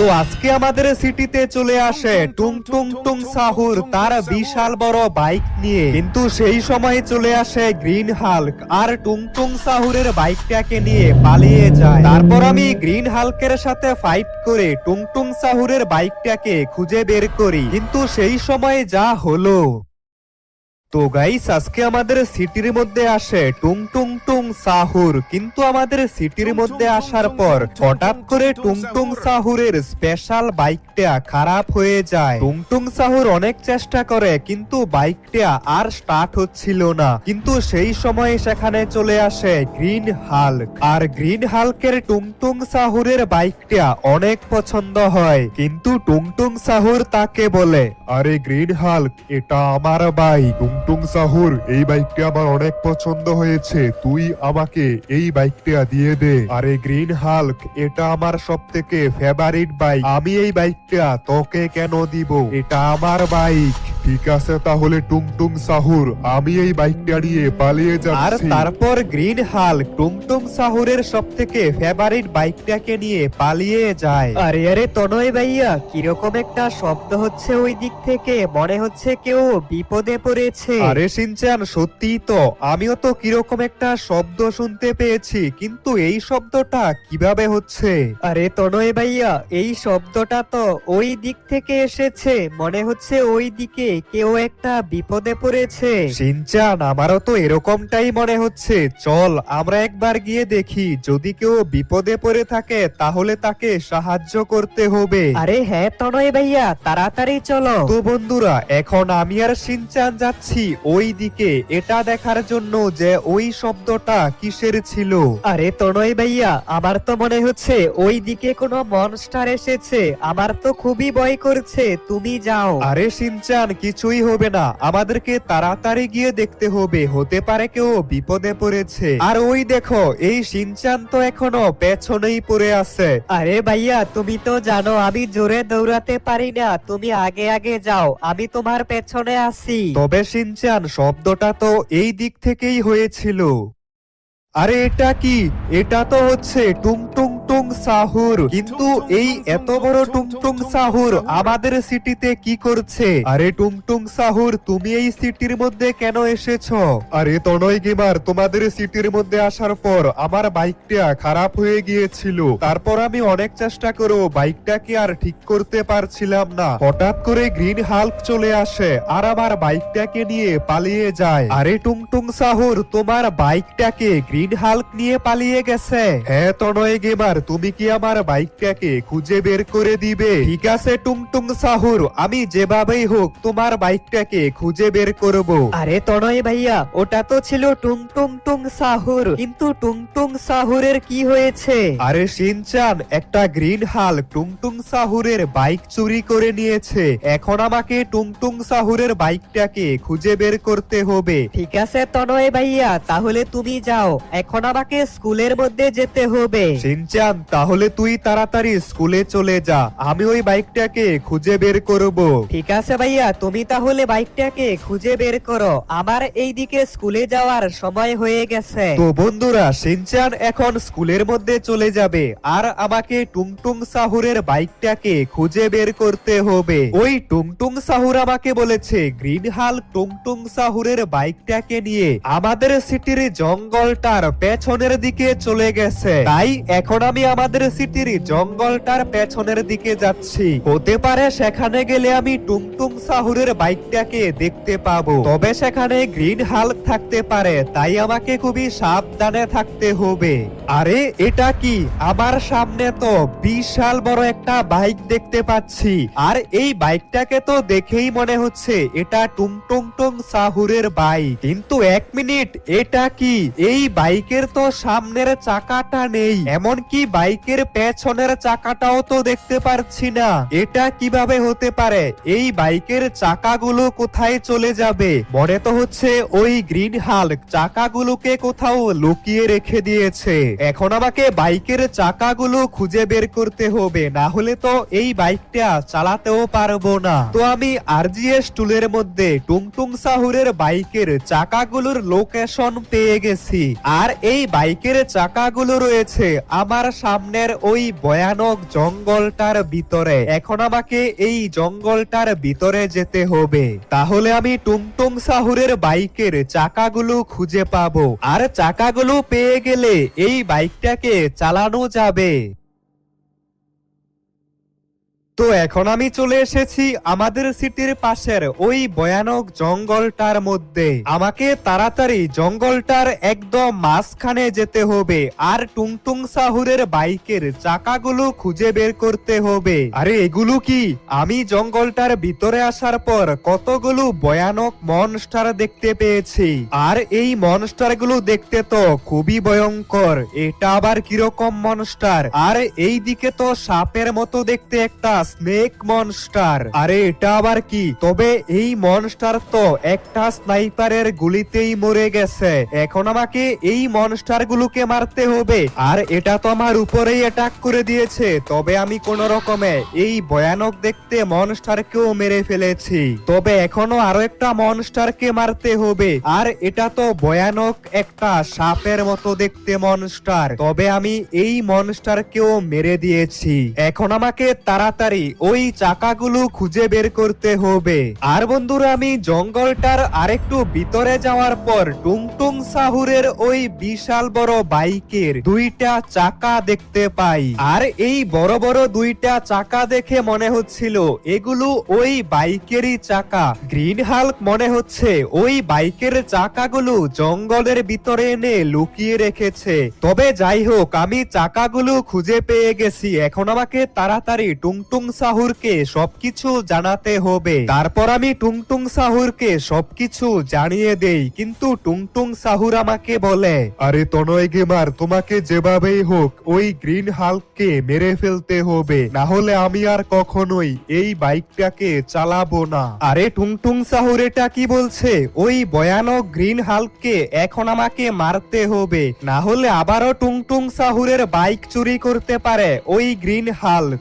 তো আজকে আমাদের সিটিতে চলে আসে টুং টুং টুং সাহুর তার বিশাল বড় বাইক নিয়ে। কিন্তু সেই সময় চলে আসে গ্রিন হাল্ক আর টুং টুং সাহুরের বাইকটাকে নিয়ে পালিয়ে যায়। তারপর আমি গ্রিন হাল্কের সাথে ফাইট করে টুং টুং সাহুরের বাইকটাকে খুঁজে বের করি। কিন্তু সেই সময় যা হলো। তো গাইস আজকে আমাদের সিটির মধ্যে আসে টুং টুং টুং সাহুর। কিন্তু আমাদের সিটির মধ্যে আসার পর হঠাৎ করে টুং টুং সাহুরের স্পেশাল বাইকটা খারাপ হয়ে যায়। টুং টুং সাহুর অনেক চেষ্টা করে কিন্তু বাইকটা আর স্টার্ট হচ্ছিল না। কিন্তু সেই সময় সেখানে চলে আসে গ্রিন হাল্ক আর গ্রিন হাল্কের টুং টুং সাহুরের বাইকটা অনেক পছন্দ হয়। কিন্তু টুং টুং সাহুর তাকে বলে আরে গ্রিন হাল্ক এটা আমার বাইক টুংটুং সাহুর, এই বাইকটা আমার অনেক পছন্দ হয়েছে। তুই আমাকে এই বাইকটা দিয়ে দে। আরে গ্রিন হাল্ক, এটা আমার সব থেকে ফেভারিট বাইক আমি এই বাইকটা তোকে কেন দিব? এটা আমার বাইক। ঠিক আছে তাহলে টুংটুং সাহুর আমি এই বাইকটা নিয়ে পালিয়ে আর যাচ্ছি। তারপর গ্রিন হাল টুমটুম সাহুরের সব থেকে ফেভারিট বাইকটাকে নিয়ে পালিয়ে যায়। আরে আরে তনয় ভাইয়া কীরকম একটা শব্দ হচ্ছে ওই দিক থেকে? মনে হচ্ছে কেউ বিপদে পড়েছে। আরে সিনচান সত্যিই তো আমিও তো কীরকম একটা শব্দ শুনতে পেয়েছি কিন্তু এই শব্দটা কীভাবে হচ্ছে? আরে তনয় ভাইয়া এই শব্দটা তো ওই দিক থেকে এসেছে মনে হচ্ছে ওই দিকে কেউ একটা বিপদে পড়েছে। সিনচান আমারও তো এরকমটাই মনে হচ্ছে। চল আমরা একবার গিয়ে দেখি। যদি কেউ বিপদে পড়ে থাকে তাহলে তাকে সাহায্য করতে হবে। আরে হ্যাঁ তনয় ভাইয়া তাড়াতাড়ি চলো। তো বন্ধুরা এখন আমি আর সিনচান যাচ্ছি ওই দিকে। এটা দেখার জন্য যে ওই শব্দটা কিসের ছিল? আরে তনয় ভাইয়া আমার তো মনে হচ্ছে ওই দিকে কোনো মনস্টার এসেছে। আমার তো খুবই ভয় করছে। তুমি যাও। আরে সিনচান কিছুই হবে না। আমাদেরকে তাড়াতাড়ি গিয়ে দেখতে হবে। হতে পারে কেউ বিপদে পড়েছে। আর ওই দেখো এই সিনচান তো এখনও পেছনেই পড়ে আছে। আরে ভাইয়া তুমি তো জানো আমি জোরে দৌড়াতে পারি না। তুমি আগে আগে যাও আমি তোমার পেছনে আছি। তবে সিনচান শব্দটা তো এই দিক থেকেই হয়েছিল। আরে এটা কি? এটা তো হচ্ছে টুং টুং টুং সাহুর। কিন্তু এই এত বড় টুং টুং সাহুর আমাদের সিটিতে কি করছে? আরে টুং টুং সাহুর, তুমি এই সিটির মধ্যে কেন এসেছ? আরে তনয় গেমার, তোমাদের সিটির মধ্যে আসার পর আমার বাইকটা খারাপ হয়ে গিয়েছিল। তারপর আমি অনেক চেষ্টা করেও বাইকটাকে আর ঠিক করতে পারছিলাম না। হঠাৎ করে গ্রিন হাল্ক চলে আসে আর আমার বাইকটাকে নিয়ে পালিয়ে যায়। আরে টুং টুং সাহুর, তোমার বাইকটাকে গ্রিন হাল্ক নিয়ে পালিয়ে গেছে। হ্যাঁ তনয় গেমার তুমি কি আমার বাইকটাকে খুঁজে বের করে দিবে? ঠিক আছে সাহুর আমি যেভাবেই হোক তোমার বাইকটাকে খুঁজে বের করব। আরে তনয় ভাইয়া ওটা তো ছিল টুং সাহুর কিন্তু সাহুরের কি হয়েছে? আরে সিনচান একটা গ্রিন হাল টুংটুং সাহুরের বাইক চুরি করে নিয়েছে। এখন আমাকে টুংটুং সাহুরের বাইকটাকে খুঁজে বের করতে হবে। ঠিক আছে তনয় ভাইয়া তাহলে তুমি যাও এখন আমাকে স্কুলের মধ্যে যেতে হবে। সিনচান তাহলে তুই তাড়াতাড়ি স্কুলে চলে যা। আমি ওই বাইকটাকে খুঁজে বের করব। ঠিক আছে ভাইয়া তুমি তাহলে বাইকটাকে খুঁজে বের করো। আমার এই দিকে স্কুলে যাওয়ার সময় হয়ে গেছে। তো বন্ধুরা সিনচান এখন স্কুলের মধ্যে চলে যাবে। আর আমাকে টুংটুং সাহুরের বাইকটাকে খুঁজে বের করতে হবে। ওই টুংটুং সাহুর আমাকে বলেছে গ্রিন হাল টুংটুং সাহুরের বাইকটাকে নিয়ে আমাদের সিটির জঙ্গলটার পেছনের দিকে চলে গেছে। তাই এখন আমি আমাদের সিটির জঙ্গলটার পেছনের দিকে যাচ্ছি। হতে পারে সেখানে গেলে আমি টুংটুং সাহুরের বাইকটাকে দেখতে পাবো। তবে সেখানে গ্রিন হাল্ক থাকতে পারে, তাই আমাকে খুবই সাবধানে থাকতে হবে। আরে, এটা কি? আমার সামনে তো বিশাল বড় একটা বাইক দেখতে পাচ্ছি। আর এই বাইকটাকে তো দেখেই মনে হচ্ছে এটা টুং টুং সাহুরের বাইক। কিন্তু এক মিনিট, এটা কি? এই বাইকের তো সামনের চাকাটা নেই। এমনকি বাইকের পেছনের চাকাটাও তো দেখতে পারছি না। এটা কীভাবে হতে পারে? এই বাইকের চাকাগুলো কোথায় চলে যাবে? মনে তো হচ্ছে ওই গ্রিন হাল্ক চাকাগুলোকে কোথাও লুকিয়ে রেখে দিয়েছে। এখন আমাকে বাইকের চাকাগুলো খুঁজে বের করতে হবে, না হলে তো এই বাইকটা চালাতেও পারব না। তো আমি আরজিএস টুলের মধ্যে টুংটুং সাহুরের বাইকের চাকাগুলোর লোকেশন পেয়ে গেছি। আর এই বাইকের চাকাগুলো রয়েছে আমার সামনের ওই ভয়ানক জঙ্গলটার ভিতরে। এখন আমাকে এই জঙ্গলটার ভিতরে যেতে হবে। তাহলে আমি টুমটুম সাহুরের বাইকের চাকাগুলো খুঁজে পাবো। আর চাকাগুলো পেয়ে গেলে এই বাইকটাকে চালানো যাবে। তো এখন আমি চলে এসেছি আমাদের সিটির পাশের ওই ভয়ানক জঙ্গলটার মধ্যে। আমাকে তাড়াতাড়ি জঙ্গলটার একদম মাঝখানে যেতে হবে আর টুংটুং সাহুরের বাইকের চাকাগুলো খুঁজে বের করতে হবে। আরে, এগুলো কি? আমি জঙ্গলটার ভিতরে আসার পর কতগুলো ভয়ানক মনস্টার দেখতে পেয়েছি। আর এই মনস্টারগুলো দেখতে তো খুবই ভয়ঙ্কর। এটা আবার কীরকম মনস্টার আর এই দিকে তো সাপের মতো দেখতে একটা স্নেক মনস্টার আরে, এটা আবার কি? তবে এই মনস্টার তো একটা স্নাইপারের গুলিতেই মরে গেছে। এখন আমাকে এই মনস্টার গুলোকে মারতে হবে। আর এটা তো আমার উপরেই অ্যাটাক করে দিয়েছে। তবে আমি কোন রকমে এই ভয়ানক দেখতে মনস্টারকেও মেরে ফেলেছি। তবে এখনও আরও একটা মনস্টারকে মারতে হবে। আর এটা তো ভয়ানক একটা সাপের মতো দেখতে মনস্টার তবে আমি এই মনস্টারকেও মেরে দিয়েছি। এখন আমাকে তাড়াতাড়ি ওই চাকাগুলো খুঁজে বের করতে হবে। আর বন্ধুরা, আমি জঙ্গলটার আরেকটু ভিতরে যাওয়ার পর টুংটুং সাহুরের ওই বিশাল বড় বাইকের দুইটা চাকা দেখতে পাই। আর এই বড় বড় দুইটা চাকা দেখে মনে হচ্ছিল, এগুলো ওই বাইকেরই চাকা। গ্রিন হাল্ক মনে হচ্ছে, ওই বাইকের চাকাগুলো জঙ্গলের ভিতরে এনে লুকিয়ে রেখেছে। তবে যাই হোক, আমি চাকাগুলো খুঁজে পেয়ে গেছি। এখন আমাকে তাড়াতাড়ি টুংটুং সাহুরকে সবকিছু জানাতে হবে। তারপর আমি টুংটুং সাহুরকে সবকিছু জানিয়ে দেই, কিন্তু টুংটুং সাহুর আমাকে বলে, আরে তনয় গেমার তোমাকে যেভাবেই হোক, ওই গ্রিন হাল্ককে মেরে ফেলতে হবে। না হলে আমি আর কখনোই এই বাইকটাকে চালাবো না। আরে টুংটুং সাহুর এটা কি বলছে? ওই ভয়ানক গ্রিন হাল্ককে এখন আমাকে মারতে হবে। না হলে আবারও টুংটুং সাহুরের বাইক চুরি করতে পারে ওই গ্রিন হাল্ক।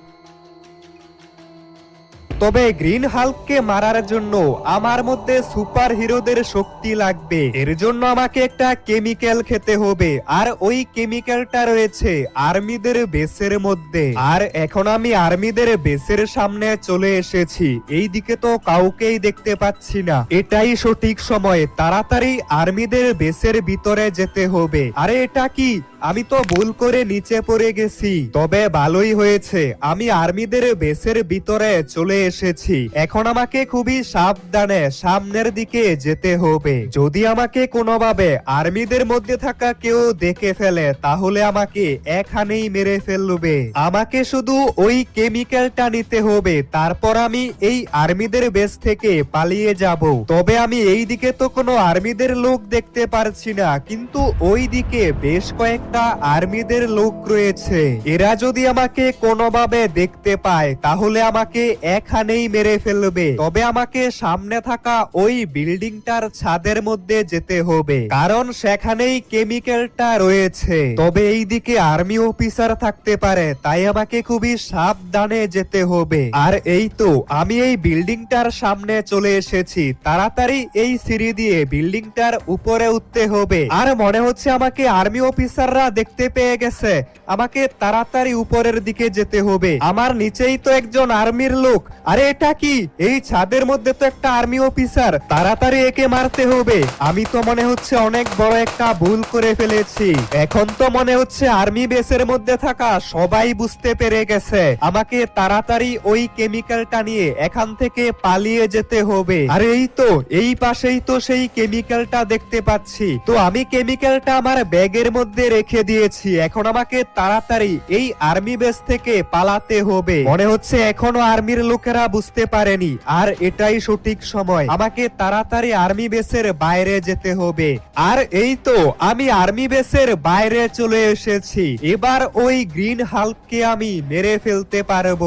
তবে গ্রিন হাল্ককে মারার জন্য আমার মধ্যে সুপার হিরোদের শক্তি লাগবে। এর জন্য আমাকে একটা কেমিক্যাল খেতে হবে। আর ওই কেমিক্যালটা রয়েছে আর্মিদের বেসের মধ্যে। আর এখন আমি আর্মিদের বেসের সামনে চলে এসেছি। এই দিকে তো কাউকেই দেখতে পাচ্ছি না। এটাই সঠিক সময়। তাড়াতাড়ি আর্মিদের বেসের ভিতরে যেতে হবে। আরে এটা কি? আমি তো ভুল করে নিচে পড়ে গেছি, তবে ভালোই হয়েছে। আমি আর্মিদের বেসের ভিতরে চলে এসেছি। এখন আমাকে খুবই সাবধানে সামনের দিকে যেতে হবে। যদি আমাকে কোনোভাবে আর্মিদের মধ্যে থাকা কেউ দেখে ফেলে, তাহলে আমাকে এখানেই মেরে ফেলবে। আমাকে শুধু ওই কেমিক্যালটা নিতে হবে, তারপর আমি এই আর্মিদের বেস থেকে পালিয়ে যাব। তবে আমি এই দিকে তো কোনো আর্মিদের লোক দেখতে পারছি না, কিন্তু ওই দিকে বেশ কয়েকটা আর্মিদের লোক রয়েছে। এরা যদি আমাকে কোনোভাবে দেখতে পায়, তাহলে আমাকে এখানেই মেরে ফেলবে। তবে আমাকে সামনে থাকা ওই বিল্ডিংটার ছাদের মধ্যে যেতে হবে, কারণ সেখানেই কেমিক্যালটা রয়েছে। তবে এই দিকে আর্মি অফিসার থাকতে পারে, তাই আমাকে খুবই সাবধানে যেতে হবে। আর এই তো, আমি এই বিল্ডিংটার সামনে চলে এসেছি। তাড়াতাড়ি এই সিঁড়ি দিয়ে বিল্ডিংটার উপরে উঠতে হবে। আর মনে হচ্ছে আমাকে আর্মি অফিসাররা দেখতে পেয়ে গেছে। আমাকে তাড়াতাড়ি উপরের দিকে যেতে হবে। আমার নিচেই তো একজন আর্মির লোক। আরে এটা কি? এই ছাদের মধ্যে তো একটা আর্মি অফিসার। তাড়াতাড়ি একে মারতে হবে। আমি তো মনে হচ্ছে অনেক বড় একটা ভুল করে ফেলেছি। এখন তো মনে হচ্ছে আর্মি বেসের মধ্যে থাকা সবাই বুঝতে পেরে গেছে। আমাকে তাড়াতাড়ি ওই কেমিক্যালটা নিয়ে এখান থেকে পালিয়ে যেতে হবে। আর এই তো, এই পাশেই তো সেই কেমিক্যালটা দেখতে পাচ্ছি। তো আমি কেমিক্যালটা আমার ব্যাগের মধ্যে রেখে দিয়েছি, এখন আমাকে তাড়াতাড়ি এই আর্মি বেস থেকে পালাতে হবে। মনে হচ্ছে এখনও আর্মির লোকেরা বুঝতে পারেনি, আর এটাই সঠিক সময়। আমাকে তাড়াতাড়ি আর্মি বেসের বাইরে যেতে হবে। আর এই তো, আমি আর্মি বেসের বাইরে চলে এসেছি। এবার ওই গ্রিন হাল্ককে আমি মেরে ফেলতে পারব।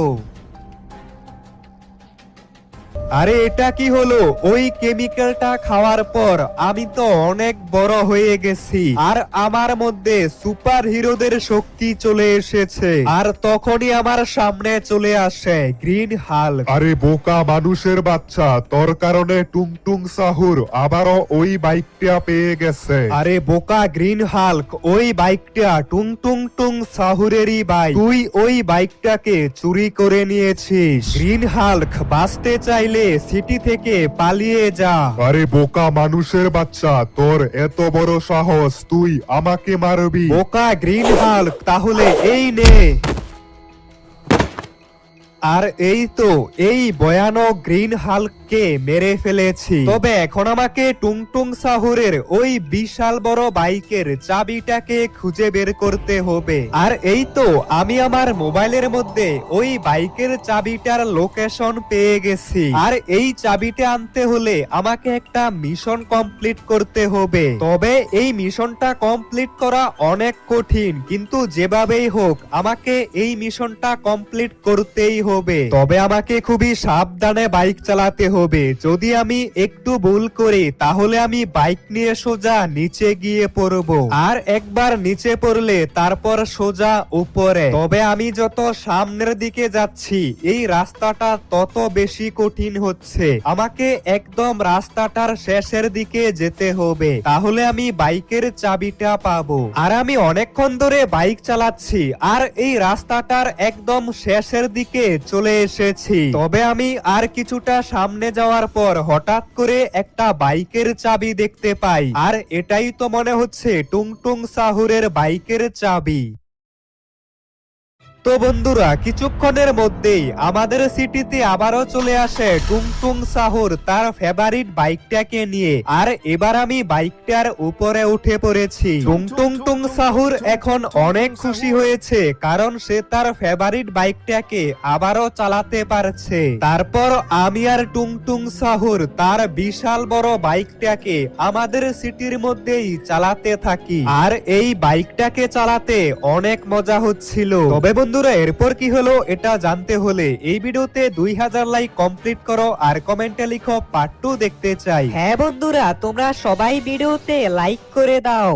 আরে এটা কি হলো? ওই কেমিক্যালটা খাওয়ার পর আমি তো অনেক বড় হয়ে গেছি। আর আমার মধ্যে সুপার হিরোদের শক্তি চলে এসেছে। আর তখনই আমার সামনে চলে আসে গ্রিন হাল আরে বোকা মানুষের বাচ্চা তোর কারণে টুংটুং সাহুর আবারও ওই বাইকটা পেয়ে গেছে। আরে বোকা গ্রিন হাল্ক ওই বাইকটা টুং টুং টুং সাহুরেরই বাইক। তুই ওই বাইকটাকে চুরি করে নিয়েছিস। গ্রিন হাল্ক বাঁচতে চাইলে সিটি থেকে পালিয়ে যা। আরে বোকা মানুষের বাচ্চা তোর এত বড় সাহস তুই আমাকে মারবি। বোকা গ্রিন হাল তাহলে এই নে। আর এই তো, এই ভয়ানক গ্রিন হাল্ককে মেরে ফেলেছি। তবে এখন আমাকে টুংটুং সাহুরের ওই বিশাল বড় বাইকের চাবিটাকে খুঁজে বের করতে হবে। আর এই তো, আমি আমার মোবাইলের মধ্যে ওই বাইকের চাবিটার লোকেশন পেয়ে গেছি। আর এই চাবিটা আনতে হলে আমাকে একটা মিশন কমপ্লিট করতে হবে। তবে এই মিশনটা কমপ্লিট করা অনেক কঠিন, কিন্তু যেভাবেই হোক, আমাকে এই মিশনটা কমপ্লিট করতেই হবে তবে আমাকে খুবই সাবধানে বাইক চালাতে হবে। যদি আমি একটু ভুল করি, তাহলে আমি বাইক নিয়ে সোজা নিচে গিয়ে পড়ব। আর একবার নিচে পড়লে তারপর সোজা উপরে। তবে আমি যত সামনের দিকে যাচ্ছি, এই রাস্তাটা তত বেশি কঠিন হচ্ছে। আমাকে একদম রাস্তাটার শেষের দিকে যেতে হবে। তাহলে আমি বাইকের চাবিটা পাবো। আর আমি অনেকক্ষণ ধরে বাইক চালাচ্ছি। আর এই রাস্তাটার একদম শেষের দিকে চলে এসেছি। তবে আমি আর কিছুটা সামনে যাওয়ার পর হঠাৎ করে একটা বাইকের চাবি দেখতে পাই। আর এটাই তো মনে হচ্ছে টুংটুং সাহুরের বাইকের চাবি। তো বন্ধুরা, কিছুক্ষণের মধ্যেই আমাদের সিটিতে আবারও চলে আসে টুংটুং সাহুর তার ফেভারিট বাইকটাকে নিয়ে। আর এবার আমি বাইকটার উপরে উঠে পড়েছি। টুংটুং সাহুর এখন অনেক খুশি হয়েছে, কারণ সে তার ফেভারিট বাইকটাকে আবারও চালাতে পারছে। তারপর আমি আর টুংটুং সাহুর তার বিশাল বড় বাইকটাকে আমাদের সিটির মধ্যেই চালাতে থাকি। আর এই বাইকটাকে চালাতে অনেক মজা হচ্ছিল। তবে বন্ধুরা, এরপর কি হলো এটা জানতে হলে এই ভিডিওতে দুই হাজার লাইক কমপ্লিট করো আর কমেন্টে লিখো পার্ট টু দেখতে চাই। হ্যাঁ বন্ধুরা, তোমরা সবাই ভিডিওতে লাইক করে দাও।